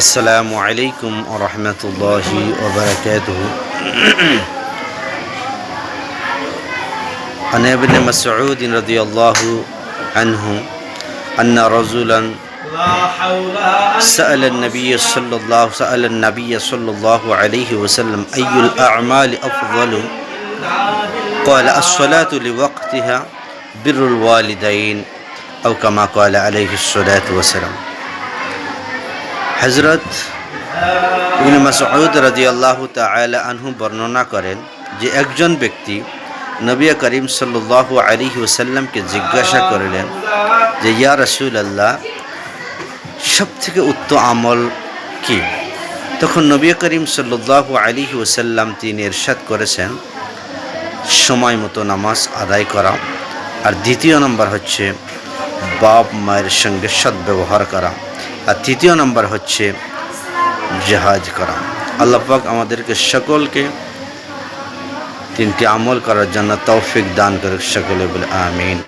السلام عليكم ورحمة الله وبركاته. عن ابن مسعود رضي الله عنه أن رجلا سأل النبي صلى الله سأل النبي صلى الله عليه وسلم أي الأعمال أفضل؟ قال الصلاة لوقتها بر الوالدين. أو كما قال عليه الصلاة والسلام. হজরত ইবনে মাসউদ রাদিয়াল্লাহু তাআলা আনহু বর্ণনা করেন যে একজন ব্যক্তি নবী করিম সাল্লাল্লাহু আলাইহি ওয়াসাল্লামকে জিজ্ঞাসা করলেন যে, ইয়া রাসূলুল্লাহ, সবথেকে উত্তম আমল কি? তখন নবী করিম সাল্লাল্লাহু আলাইহি ওয়াসাল্লাম তিনি ইরশাদ করেছেন, সময় মতো নামাজ আদায় করা। আর দ্বিতীয় নম্বর হচ্ছে বাপ মায়ের সঙ্গে সদ্ব্যবহার করা। আর তৃতীয় নম্বর হচ্ছে জাহাজ করা। আল্লাপাক আমাদেরকে সকলকে তিনটি আমল করার জন্য তৌফিক দান করে সকলে বলে আমিন।